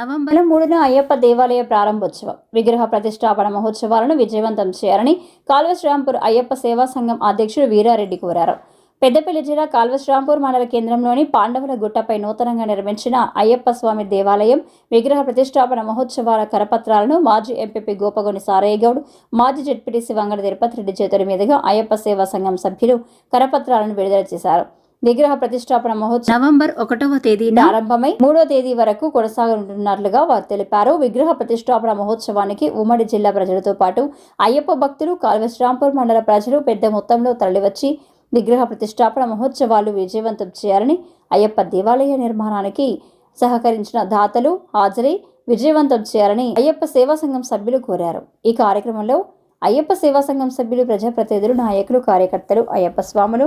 November మూడున అయ్యప్ప దేవాలయ ప్రారంభోత్సవం. విగ్రహ ప్రతిష్టాపన మహోత్సవాలను విజయవంతం చేయాలని కాల్వశ్రాంపూర్ అయ్యప్ప సేవా సంఘం అధ్యక్షుడు వీరారెడ్డి కోరారు. పెద్దపల్లి జిల్లా కాల్వశ్రాంపూర్ మండల కేంద్రంలోని పాండవుల గుట్టపై నూతనంగా నిర్మించిన అయ్యప్ప స్వామి దేవాలయం విగ్రహ ప్రతిష్టాపన మహోత్సవాల కరపత్రాలను మాజీ ఎంపీపీ గోపగొని సారయ్య గౌడ్ మాజీ జడ్పీటీసీ వంగడ తిరుపతి రెడ్డి చేతుల మీదుగా అయ్యప్ప సేవా సంఘం సభ్యులు కరపత్రాలను విడుదల చేశారు. విగ్రహ ప్రతిష్టాపన మహోత్సవం నవంబర్ ఒకటవ తేదీ ప్రారంభమై మూడో తేదీ వరకు కొనసాగనున్నట్లుగా వారు తెలిపారు. విగ్రహ ప్రతిష్టాపన మహోత్సవానికి ఉమ్మడి జిల్లా ప్రజలతో పాటు అయ్యప్ప భక్తులు కాల్వశ్రాంపూర్ మండల ప్రజలు పెద్ద మొత్తంలో తరలివచ్చి విగ్రహ ప్రతిష్టాపన మహోత్సవాలు విజయవంతం చేయాలని అయ్యప్ప దేవాలయ నిర్మాణానికి సహకరించిన దాతలు హాజరై విజయవంతం చేయాలని అయ్యప్ప సేవా సంఘం సభ్యులు కోరారు. ఈ కార్యక్రమంలో అయ్యప్ప సేవా సంఘం సభ్యులు ప్రజాప్రతినిధులు నాయకులు కార్యకర్తలు అయ్యప్ప స్వాములు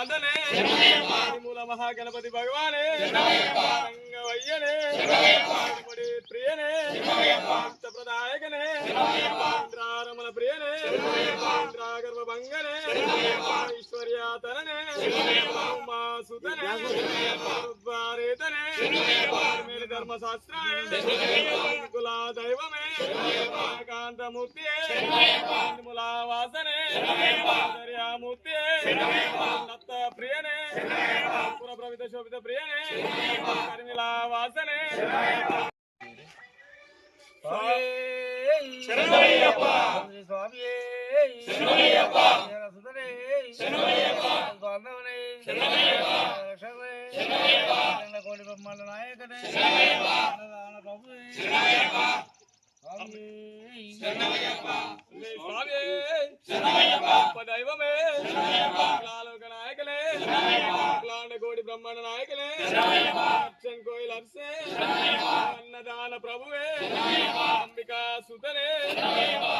మూల మహాగణపతి భగవానే. రంగవయ్యనే ప్రియనే. ప్రదాయకనే ఇంద్రారమణ ప్రియనే. ఇంద్రాగర్భ భంగనే ఐశ్వర్యాతననే. ఉమాసుతనే ఉద్వారేతనే మేలు ధర్మశాస్త్రాయ. కులా దైవమే కాంతమూర్తి ములావాసనే దర్యామూర్తి శోభిత ప్రియనే. కర్మిలా వాసనే. కోటి బ్రహ్మాండ శరణయ్యప్ప. దైవమే శరణయ్యప్ప. లాలోక లాండ కోటి బ్రహ్మాండ నాయకనే శరణయ్యప్ప అర్చన్ కోయిల్ అర్సే. అన్నదాన ప్రభువే. అంబికా సుతనే.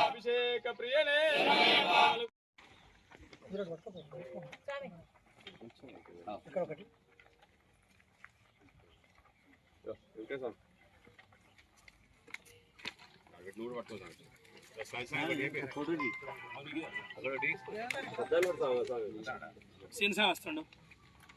అభిషేక ప్రియనే. శరణయ్యప్ప సీన్సా వస్తుండు.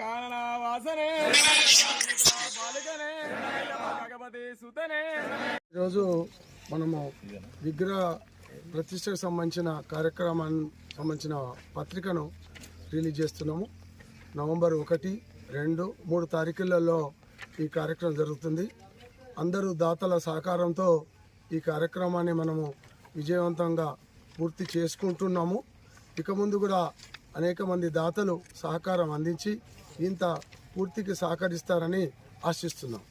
కానన వాసనే బాలికనే భగవతి సుతనే. ఈరోజు మనము విగ్రహ ప్రతిష్టకు సంబంధించిన కార్యక్రమానికి సంబంధించిన పత్రికను రిలీజ్ చేస్తున్నాము. నవంబర్ ఒకటి రెండు మూడు తారీఖులలో ఈ కార్యక్రమం జరుగుతుంది. అందరూ దాతల సహకారంతో ఈ కార్యక్రమాన్ని మనము విజయవంతంగా పూర్తి చేసుకుంటున్నాము. ఇక ముందు కూడా అనేక మంది దాతలు సహకారం అందించి ఇంత పూర్తికి సహకరిస్తారని ఆశిస్తున్నాం.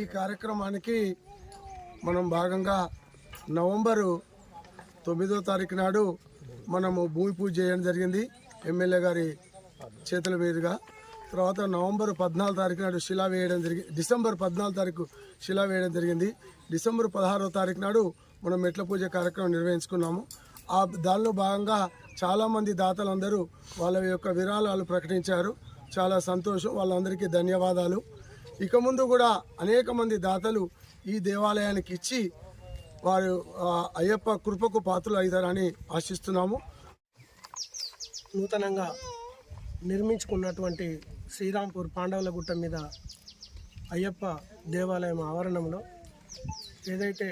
ఈ కార్యక్రమానికి మనం భాగంగా నవంబరు తొమ్మిదో తారీఖు నాడు మనము భూమి పూజ చేయడం జరిగింది. ఎమ్మెల్యే గారి చేతుల మీదుగా. తర్వాత నవంబర్ పద్నాలుగు తారీఖు నాడు శిలా వేయడం జరిగింది డిసెంబర్ పద్నాలుగు తారీఖు శిలా వేయడం జరిగింది. డిసెంబర్ పదహారో తారీఖు నాడు మనం మెట్ల పూజ కార్యక్రమం నిర్వహించుకున్నాము. ఆ దానిలో భాగంగా చాలామంది దాతలందరూ వాళ్ళ యొక్క విరాళాలు ప్రకటించారు. చాలా సంతోషం. వాళ్ళందరికీ ధన్యవాదాలు. ఇక ముందు కూడా అనేక మంది దాతలు ఈ దేవాలయానికి ఇచ్చి వారు అయ్యప్ప కృపకు పాత్రలు అవుతారని ఆశిస్తున్నాము. నూతనంగా నిర్మించుకున్నటువంటి శ్రీరాంపూర్ పాండవుల గుట్ట మీద అయ్యప్ప దేవాలయం ఆవరణంలో ఏదైతే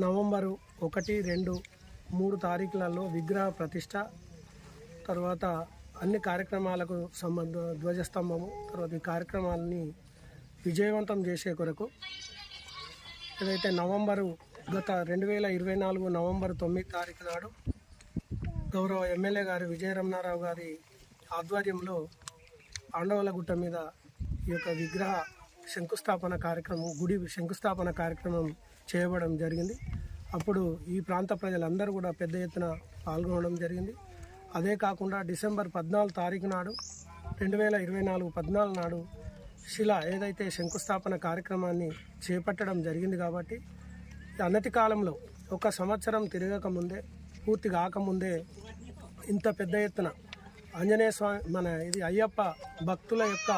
నవంబరు ఒకటి రెండు మూడు తారీఖులలో విగ్రహ ప్రతిష్ట తర్వాత అన్ని కార్యక్రమాలకు సంబంధ ధ్వజస్తంభము తర్వాత ఈ కార్యక్రమాలని విజయవంతం చేసే కొరకు ఏదైతే నవంబరు గత రెండు వేల ఇరవై నాలుగు నవంబర్ తొమ్మిది తారీఖు నాడు గౌరవ ఎమ్మెల్యే గారి విజయరమణారావు గారి ఆధ్వర్యంలో ఆండవలగుట్ట మీద ఈ యొక్క విగ్రహ శంకుస్థాపన కార్యక్రమం గుడి శంకుస్థాపన కార్యక్రమం చేయబడడం జరిగింది. అప్పుడు ఈ ప్రాంత ప్రజలందరూ కూడా పెద్ద ఎత్తున పాల్గొనడం జరిగింది. అదే కాకుండా డిసెంబర్ పద్నాలుగు తారీఖు నాడు రెండు వేల ఇరవై నాలుగు పద్నాలుగు నాడు శిల ఏదైతే శంకుస్థాపన కార్యక్రమాన్ని చేపట్టడం జరిగింది కాబట్టి అన్నతి కాలంలో ఒక సంవత్సరం తిరగక ముందే పూర్తి కాకముందే ఇంత పెద్ద ఎత్తున ఆంజనేయ స్వామి మన ఇది అయ్యప్ప భక్తుల యొక్క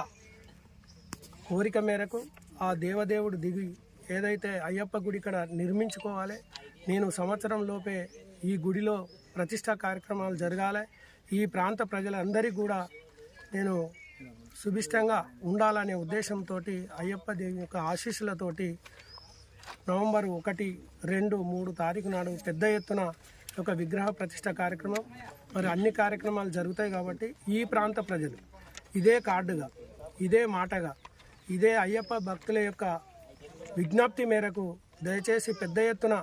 కోరిక మేరకు ఆ దేవదేవుడు దిగి ఏదైతే అయ్యప్ప గుడి ఇక్కడ నిర్మించుకోవాలి నేను సంవత్సరం లోపే ఈ గుడిలో ప్రతిష్టా కార్యక్రమాలు జరగాలి. ఈ ప్రాంత ప్రజలందరికీ కూడా నేను సుభిష్టంగా ఉండాలనే ఉద్దేశంతో అయ్యప్ప దేవి యొక్క ఆశీస్సులతోటి నవంబర్ ఒకటి రెండు మూడు తారీఖు నాడు పెద్ద ఎత్తున ఒక విగ్రహ ప్రతిష్ట కార్యక్రమం మరి అన్ని కార్యక్రమాలు జరుగుతాయి కాబట్టి ఈ ప్రాంత ప్రజలు ఇదే కార్డుగా ఇదే మాటగా ఇదే అయ్యప్ప భక్తుల యొక్క విజ్ఞప్తి మేరకు దయచేసి పెద్ద ఎత్తున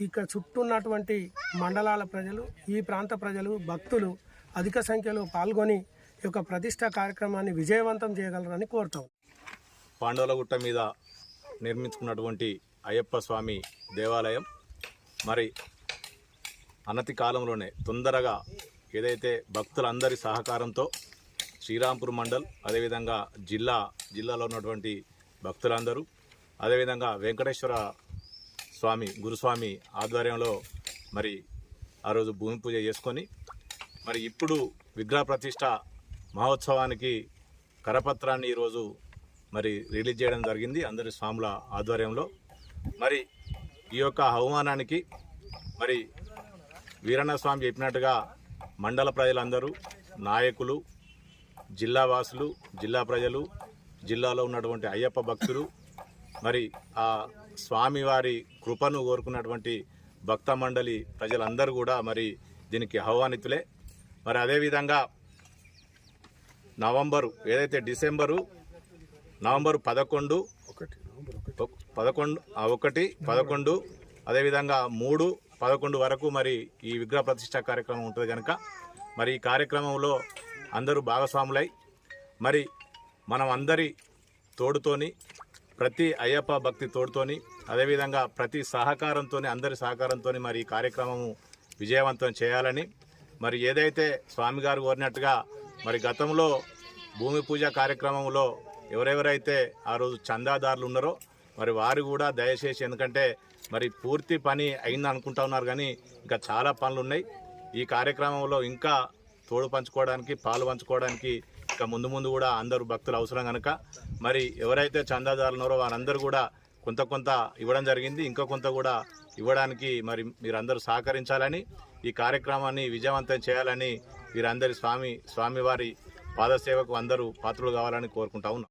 ఇక్కడ చుట్టూ ఉన్నటువంటి మండలాల ప్రజలు ఈ ప్రాంత ప్రజలు భక్తులు అధిక సంఖ్యలో పాల్గొని ఈ యొక్క ప్రతిష్ట కార్యక్రమాన్ని విజయవంతం చేయగలరని కోరుతాం. పాండవులగుట్ట మీద నిర్మించుకున్నటువంటి అయ్యప్ప స్వామి దేవాలయం మరి అనతి కాలంలోనే తొందరగా ఏదైతే భక్తులందరి సహకారంతో శ్రీరాంపూర్ మండల్ అదేవిధంగా జిల్లా జిల్లాలో ఉన్నటువంటి భక్తులందరూ అదేవిధంగా వెంకటేశ్వర స్వామి గురుస్వామి ఆధ్వర్యంలో మరి ఆ రోజు భూమి పూజ చేసుకొని మరి ఇప్పుడు విగ్రహ ప్రతిష్ట మహోత్సవానికి కరపత్రాన్ని ఈరోజు మరి రిలీజ్ చేయడం జరిగింది అందరి స్వాముల ఆధ్వర్యంలో. మరి ఈ యొక్క అవమానానికి మరి వీరన్న స్వామి చెప్పినట్టుగా మండల ప్రజలందరూ నాయకులు జిల్లా వాసులు జిల్లా ప్రజలు జిల్లాలో ఉన్నటువంటి అయ్యప్ప భక్తులు మరి ఆ స్వామివారి కృపను కోరుకున్నటువంటి భక్త మండలి ప్రజలందరూ కూడా మరి దీనికి ఆహ్వానితులే. మరి అదేవిధంగా నవంబరు ఏదైతే డిసెంబరు నవంబర్ పదకొండు ఒక- పదకొండు ఒకటి పదకొండు అదేవిధంగా మూడు పదకొండు వరకు మరి ఈ విగ్రహ ప్రతిష్ట కార్యక్రమం ఉంటుంది కనుక మరి ఈ కార్యక్రమంలో అందరూ భాగస్వాములై మరి మనం అందరి తోడుతోని ప్రతి అయ్యప్ప భక్తి తోడుతోని అదేవిధంగా ప్రతి సహకారంతో అందరి సహకారంతో మరి ఈ కార్యక్రమము విజయవంతం చేయాలని మరి ఏదైతే స్వామి గారు కోరినట్టుగా మరి గతంలో భూమి పూజ కార్యక్రమంలో ఎవరెవరైతే ఆ రోజు చందాదారులు ఉన్నారో మరి వారు కూడా దయచేసి ఎందుకంటే మరి పూర్తి పని అయింది అనుకుంటా ఉన్నారు కానీ ఇంకా చాలా పనులు ఉన్నాయి. ఈ కార్యక్రమంలో ఇంకా తోడు పంచుకోవడానికి పాలు పంచుకోవడానికి ఇంకా ముందు ముందు కూడా అందరూ భక్తులు అవసరం కనుక మరి ఎవరైతే చందాదారులు ఉన్నారో వారందరూ కూడా కొంత కొంత ఇవ్వడం జరిగింది. ఇంకా కొంత కూడా ఇవ్వడానికి మరి మీరందరూ సహకరించాలని ఈ కార్యక్రమాన్ని విజయవంతం చేయాలని వీరందరి స్వామి స్వామివారి పాదసేవకు అందరూ పాత్రలు కావాలని కోరుకుంటా ఉన్నాం.